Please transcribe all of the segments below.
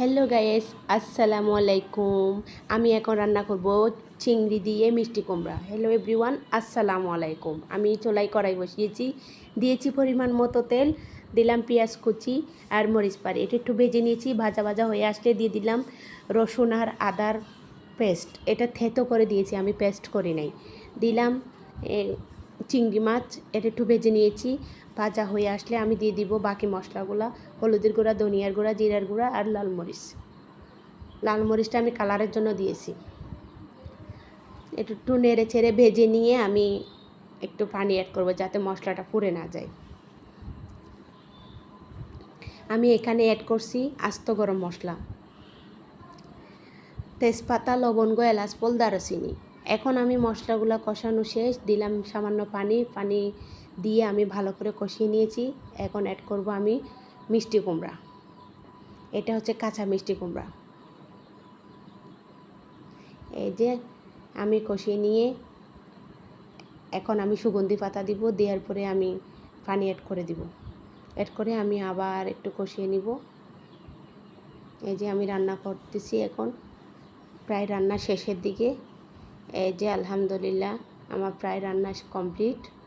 Hello guys আসসালামু আলাইকুম আমি এখন রান্না করব চিংড়ি দিয়ে মিষ্টি কুমড়া। হ্যালো এভরিওয়ান আসসালামু আলাইকুম আমি চোলাই কড়াই বসিয়েছি। দিয়েছি পরিমাণ মতো তেল, দিলাম পেঁয়াজ কুচি আর মরিচ পাড়ি। এটা একটু ভেজে নিয়েছি, ভাজা ভাজা হয়ে আসলে দিয়ে দিলাম রসুন আর আদার পেস্ট। এটা থেতো করে দিয়েছি, আমি পেস্ট করি নাই। দিলাম চিংড়ি মাছ, এটা একটু ভেজে নিয়েছি। ভাজা হয়ে আসলে আমি দিয়ে দিব বাকি মশলাগুলো, হলুদের গুঁড়া, ধনিয়ার গুঁড়া, জিরার গুঁড়া আর লাল মরিচ। লাল মরিচটা আমি কালারের জন্য দিয়েছি। একটু নেড়ে ছেড়ে ভেজে নিয়ে আমি একটু পানি অ্যাড করব যাতে মশলাটা পুড়ে না যায়। আমি এখানে অ্যাড করছি আস্ত গরম মশলা। তেজপাতা, লবঙ্গ, এলাচ পোল দারচিনি। এখন আমি মশলাগুলো কষানো শেষ, দিলাম সামান্য পানি পানি দিয়ে আমি ভালো করে কষিয়ে নিয়েছি। এখন অ্যাড করব আমি মিষ্টি কুমড়া। এটা হচ্ছে কাঁচা মিষ্টি কুমড়া। এই যে আমি কষিয়ে নিয়ে এখন আমি সুগন্ধি পাতা দিব, দেওয়ার পরে আমি পানি অ্যাড করে দিব। অ্যাড করে আমি আবার একটু কষিয়ে নিব। এই যে আমি রান্না করতেছি এখন। প্রায় রান্না শেষের দিকে। এই যে আলহামদুলিল্লাহ, আমার প্রায় রান্না কমপ্লিট।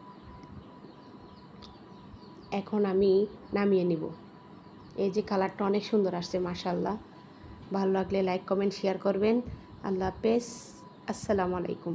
এখন আমি নামিয়ে নিব। এই যে কালারটা অনেক সুন্দর আসছে মাশাল্লাহ ভালো লাগলে লাইক কমেন্ট শেয়ার করবেন। আল্লাহ হাফেজ। আসসালামু আলাইকুম।